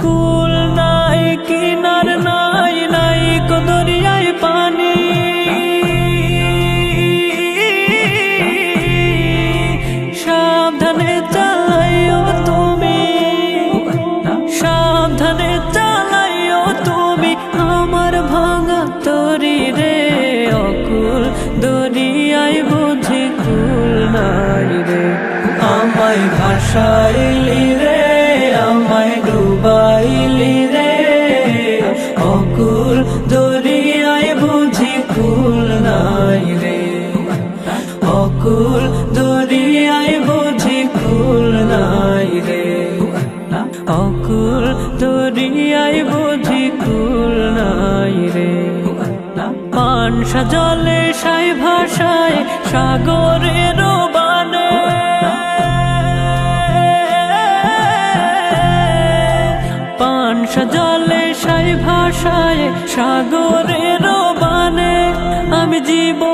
কুল নাই কিনার নাই নাই কদরিয়ায় পানি। সাবধানে আমায় ভাসাইলি রে, আমায় ডুবাইলি রে। অকুল দরিয়ায় বুঝি কুল নাই রে। অকুল দরিয়ায় বুঝি কুল নাই রে। অকুল দরিয়ায় বুঝি কুল নাই রে। পানসা জলে সাই ভাষায় সাগরের পানসা সজলে সাই ভাষায় সাগরের বানে আমি জীবনের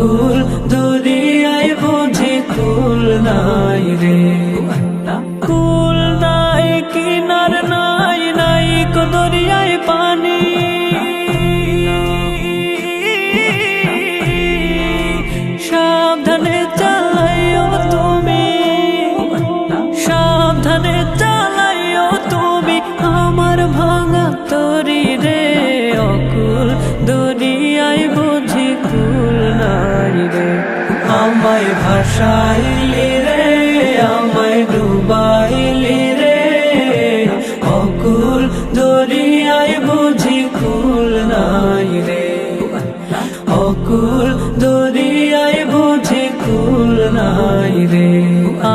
অকুল দরিয়ায় বুঝি কুল নাই রে। ভাসাইলি রে, আমায় ডুবাইলি রে। অকুল দরিয়ায় বুঝি কুল নাই রে। অকুল দরিয়ায় বুঝি কুল নাই রে।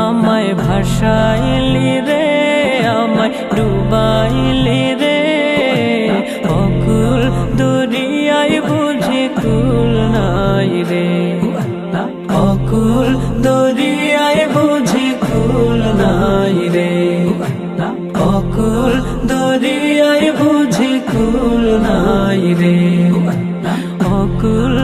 আমায় ভাসাইলি রে, আমায় ডুবাইলি রে। অকুল দরিয়ায় বুঝি কুল নাই রে। অকুল দরিয়ায় বুঝি কুল নাই রে। অকুল দরিয়ায় বুঝি কুল নাই রে। অকুল